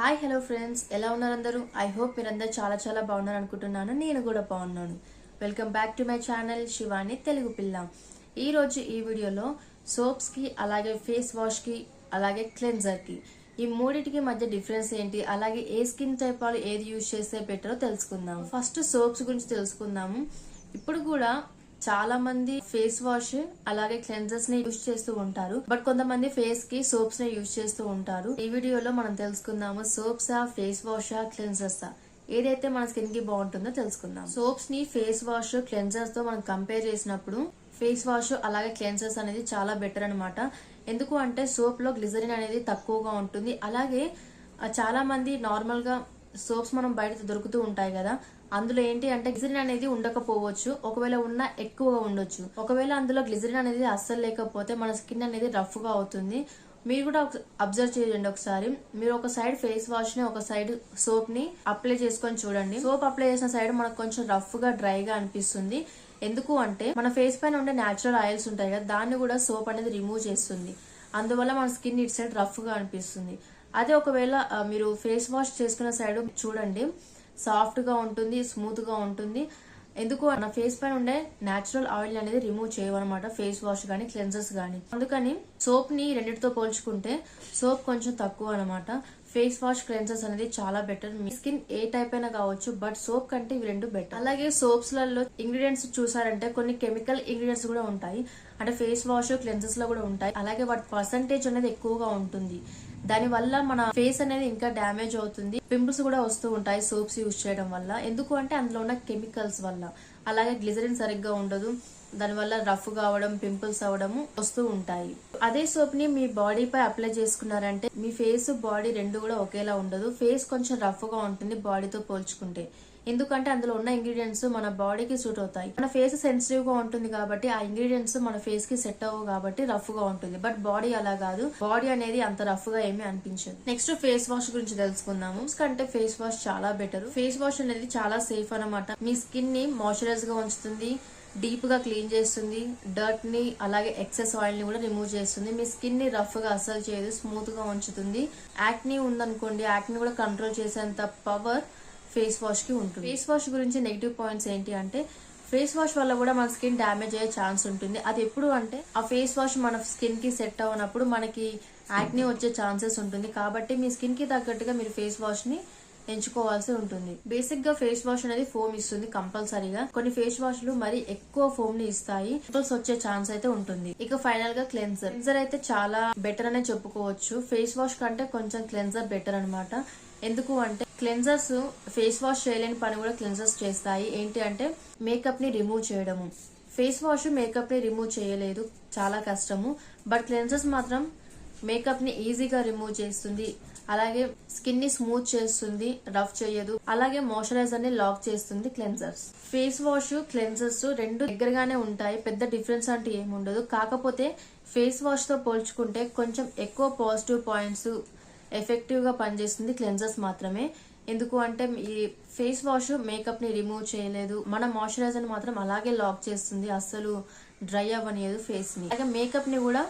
Hi hello friends ఎలా ఉన్నారు అందరూ? ఐ హోప్ మీరందరూ చాలా చాలా బాగున్నారు అనుకుంటున్నాను. నేను కూడా బాగున్నాను. Welcome back to my channel Shivani Telugu పిల్ల ఈరోజు ఈ వీడియోలో సోప్స్కి అలాగే ఫేస్ వాష్కి అలాగే క్లెన్జర్కి ఈ మూడింటికి మధ్య డిఫరెన్స్ ఏంటి? అలాగే ఏ స్కిన్ టైప్ వాళ్ళు ఏది యూజ్ చేస్తే బెటరో తెలుసుకుందాం. ఫస్ట్ సోప్స్ గురించి తెలుసుకుందాము. ఇప్పుడు కూడా చాలా మంది ఫేస్ వాష్ అలాగే క్లెన్జర్స్ని యూజ్ చేస్తూ ఉంటారు. బట్ కొంతమంది ఫేస్కి సోప్స్ని యూజ్ చేస్తూ ఉంటారు. ఈ వీడియోలో మనం తెలుసుకుందాము సోప్సా ఫేస్ వాషా క్లెన్జర్సా ఏదైతే మన స్కిన్కి బాగుంటుందో తెలుసుకుందాం. సోప్స్ని ఫేస్ వాష్ క్లెన్జర్స్తో మనం కంపేర్ చేసినప్పుడు ఫేస్ వాష్ అలాగే క్లెన్సర్స్ అనేది చాలా బెటర్ అన్నమాట. ఎందుకు అంటే సోప్లో గ్లిజరిన్ అనేది తక్కువగా ఉంటుంది. అలాగే చాలా మంది నార్మల్గా సోప్స్ మనం బయట దొరుకుతూ ఉంటాయి కదా అందులో ఏంటి అంటే గ్లిజరిన్ అనేది ఉండకపోవచ్చు. ఒకవేళ ఉన్నా ఎక్కువగా ఉండొచ్చు. ఒకవేళ అందులో గ్లిజరిన్ అనేది అస్సలు లేకపోతే మన స్కిన్ అనేది రఫ్గా అవుతుంది. మీరు కూడా అబ్జర్వ్ చేయండి ఒకసారి. మీరు ఒక సైడ్ ఫేస్ వాష్ని ఒక సైడ్ సోప్ని అప్లై చేసుకొని చూడండి. సోప్ అప్లై చేసిన సైడ్ మనకు కొంచెం రఫ్గా డ్రైగా అనిపిస్తుంది. ఎందుకు అంటే మన ఫేస్ పైన ఉండే న్యాచురల్ ఆయిల్స్ ఉంటాయి కదా దాన్ని కూడా సోప్ అనేది రిమూవ్ చేస్తుంది. అందువల్ల మన స్కిన్ ఇటు సైడ్ రఫ్గా అనిపిస్తుంది. అదే ఒకవేళ మీరు ఫేస్ వాష్ చేసుకున్న సైడ్ చూడండి. సాఫ్ట్గా ఉంటుంది స్మూత్గా ఉంటుంది. ఎందుకు మన ఫేస్ పైన ఉండే న్యాచురల్ ఆయిల్ అనేది రిమూవ్ చేయవన్నమాట. ఫేస్ వాష్ కానీ క్లెన్జర్స్ కానీ అందుకని సోప్ని రెండింటితో పోల్చుకుంటే సోప్ కొంచెం తక్కువ అనమాట ఫేస్ వాష్ క్లెన్సర్స్ అనేది చాలా బెటర్. మీ స్కిన్ ఏ టైప్ అయినా కావచ్చు బట్ సోప్ కంటే ఇవి రెండు బెటర్. అలాగే సోప్స్లలో ఇంగ్రీడియంట్స్ చూసారంటే కొన్ని కెమికల్ ఇంగ్రీడియంట్స్ కూడా ఉంటాయి. అంటే ఫేస్ వాష్ క్లెన్సెస్లో కూడా ఉంటాయి. అలాగే వాటి పర్సంటేజ్ అనేది ఎక్కువగా ఉంటుంది. దాని వల్ల మన ఫేస్ అనేది ఇంకా డ్యామేజ్ అవుతుంది. పింపుల్స్ కూడా వస్తూ ఉంటాయి సోప్స్ యూజ్ చేయడం వల్ల. ఎందుకు అంటే అందులో ఉన్న కెమికల్స్ వల్ల. అలాగే గ్లిజరిన్ సరిగ్గా ఉండదు. దానివల్ల రఫ్ కావడం పింపుల్స్ అవడము వస్తూ ఉంటాయి. అదే సోప్ని మీ బాడీ పై అప్లై చేసుకున్నారంటే మీ ఫేస్ బాడీ రెండు కూడా ఒకేలా ఉండదు. ఫేస్ కొంచెం రఫ్గా ఉంటుంది బాడీతో పోల్చుకుంటే. ఎందుకంటే అందులో ఉన్న ఇంగ్రీడియంట్స్ మన బాడీకి సూట్ అవుతాయి. మన ఫేస్ సెన్సిటివ్గా ఉంటుంది కాబట్టి ఆ ఇంగ్రీడియంట్స్ మన ఫేస్కి సెట్ అవ్వవు కాబట్టి రఫ్గా ఉంటుంది. బట్ బాడీ అలా కాదు. బాడీ అనేది అంత రఫ్గా ఏమీ అనిపించదు. నెక్స్ట్ ఫేస్ వాష్ గురించి తెలుసుకుందాము. కంటే ఫేస్ వాష్ చాలా బెటర్ ఫేస్ వాష్ అనేది చాలా సేఫ్ అన్నమాట. మీ స్కిన్ని మాయిశ్చరైజ్గా ఉంచుతుంది డీప్గా క్లీన్ చేస్తుంది డర్ట్ని అలాగే ఎక్సెస్ ఆయిల్ని కూడా రిమూవ్ చేస్తుంది. మీ స్కిన్ని రఫ్గా అస్సలు చేయదు స్మూత్గా ఉంచుతుంది. యాక్ని ఉందనుకోండి యాక్ని కూడా కంట్రోల్ చేసేంత పవర్ ఫేస్ వాష్కి ఉంటుంది. ఫేస్ వాష్ గురించి నెగిటివ్ పాయింట్స్ ఏంటి అంటే ఫేస్ వాష్ వల్ల కూడా మన స్కిన్ డ్యామేజ్ అయ్యే ఛాన్స్ ఉంటుంది. అది ఎప్పుడు అంటే ఆ ఫేస్ వాష్ మన స్కిన్కి సెట్ అవ్వనప్పుడు మనకి యాక్ని వచ్చే ఛాన్సెస్ ఉంటుంది. కాబట్టి మీ స్కిన్కి తగ్గట్టుగా మీరు ఫేస్ వాష్ని ఎంచుకోవాల్సి ఉంటుంది. బేసిక్గా ఫేస్ వాష్ అనేది ఫోమ్ ఇస్తుంది కంపల్సరీగా. కొన్ని ఫేస్ వాష్లు మరి ఎక్కువ ఫోమ్ని ఇస్తాయి. పింపుల్స్ వచ్చే ఛాన్స్ అయితే ఉంటుంది. ఇక ఫైనల్గా క్లెన్సర్ క్లెన్సర్ అయితే చాలా బెటర్ అనే చెప్పుకోవచ్చు. ఫేస్ వాష్ కంటే కొంచెం క్లెన్సర్ బెటర్ అన్నమాట. ఎందుకు అంటే క్లెన్జర్స్ ఫేస్ వాష్ చేయలేని పని కూడా క్లెన్జర్స్ చేస్తాయి. ఏంటి అంటే మేకప్ని రిమూవ్ చేయడము. ఫేస్ వాష్ మేకప్ని రిమూవ్ చేయలేదు. చాలా కష్టము. బట్ క్లెన్జర్స్ మాత్రం మేకప్ని ఈజీగా రిమూవ్ చేస్తుంది. అలాగే స్కిన్ని స్మూత్ చేస్తుంది. రఫ్ చేయదు. అలాగే మాయిశ్చరైజర్ని లాక్ చేస్తుంది క్లెన్జర్స్ ఫేస్ వాష్ క్లెన్జర్స్ రెండు దగ్గరగానే ఉంటాయి. పెద్ద డిఫరెన్స్ అంటే ఏముండదు. కాకపోతే ఫేస్ వాష్తో పోల్చుకుంటే కొంచెం ఎక్కువ పాజిటివ్ పాయింట్స్ ఎఫెక్టివ్గా పనిచేస్తుంది క్లెన్జర్స్ మాత్రమే. ఎందుకు అంటే ఈ ఫేస్ వాష్ మేకప్ని రిమూవ్ చేయలేదు. మన మాయిశ్చరైజర్ మాత్రం అలాగే లాక్ చేస్తుంది. అస్సలు డ్రై అవ్వనియదు ఫేస్ని. అలాగే మేకప్ని కూడా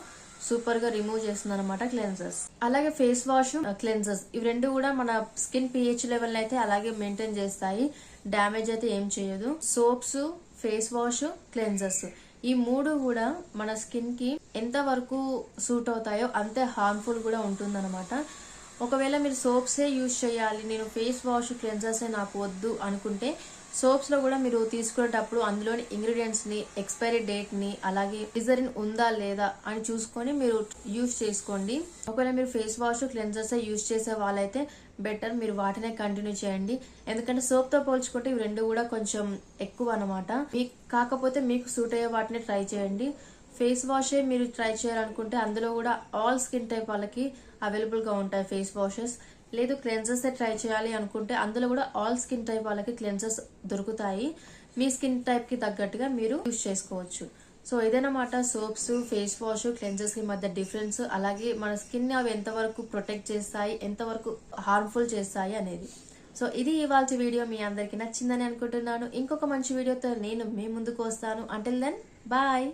సూపర్గా రిమూవ్ చేస్తుంది అనమాట క్లెన్జర్స్ అలాగే ఫేస్ వాష్ క్లెన్జర్స్ ఇవి రెండు కూడా మన స్కిన్ పిహెచ్ లెవెల్ అయితే అలాగే మెయింటైన్ చేస్తాయి. డ్యామేజ్ అయితే ఏం చేయదు. సోప్స్ ఫేస్ వాష్ క్లెన్జర్స్ ఈ మూడు కూడా మన స్కిన్కి ఎంత వరకు సూట్ అవుతాయో అంతే హార్మ్ఫుల్ కూడా ఉంటుందన్నమాట. ఒకవేళ మీరు సోప్సే యూజ్ చేయాలి నేను ఫేస్ వాష్ క్లెన్జర్సే నాకు వద్దు అనుకుంటే సోప్స్లో కూడా మీరు తీసుకునేటప్పుడు అందులోని ఇంగ్రీడియంట్స్ని ఎక్స్పైరీ డేట్ని అలాగే డిజైన్ ఉందా లేదా అని చూసుకొని మీరు యూజ్ చేసుకోండి. ఒకవేళ మీరు ఫేస్ వాష్ క్లెన్జర్స్ యూజ్ చేసే వాళ్ళైతే బెటర్ మీరు వాటినే కంటిన్యూ చేయండి. ఎందుకంటే సోప్తో పోల్చుకుంటే ఇవి రెండు కూడా కొంచెం ఎక్కువ అనమాట మీకు కాకపోతే మీకు సూట్ అయ్యే వాటిని ట్రై చేయండి. ఫేస్ వాషే మీరు ట్రై చేయాలనుకుంటే అందులో కూడా ఆల్ స్కిన్ టైప్ వాళ్ళకి అవైలబుల్గా ఉంటాయి ఫేస్ వాషెస్ లేదు క్లెన్సర్స్ ట్రై చేయాలి అనుకుంటే అందులో కూడా ఆల్ స్కిన్ టైప్ వాళ్ళకి క్లెన్సర్స్ దొరుకుతాయి. మీ స్కిన్ టైప్కి తగ్గట్టుగా మీరు యూజ్ చేసుకోవచ్చు. సో ఇదేనమాట సోప్స్ ఫేస్ వాష్ క్లెన్సర్స్కి మధ్య డిఫరెన్స్ అలాగే మన స్కిన్ అవి ఎంతవరకు ప్రొటెక్ట్ చేస్తాయి ఎంతవరకు హార్మ్ఫుల్ చేస్తాయి అనేది. సో ఇది ఇవాళ వీడియో మీ అందరికి నచ్చిందని అనుకుంటున్నాను. ఇంకొక మంచి వీడియోతో నేను మీ ముందుకు వస్తాను. Until then bye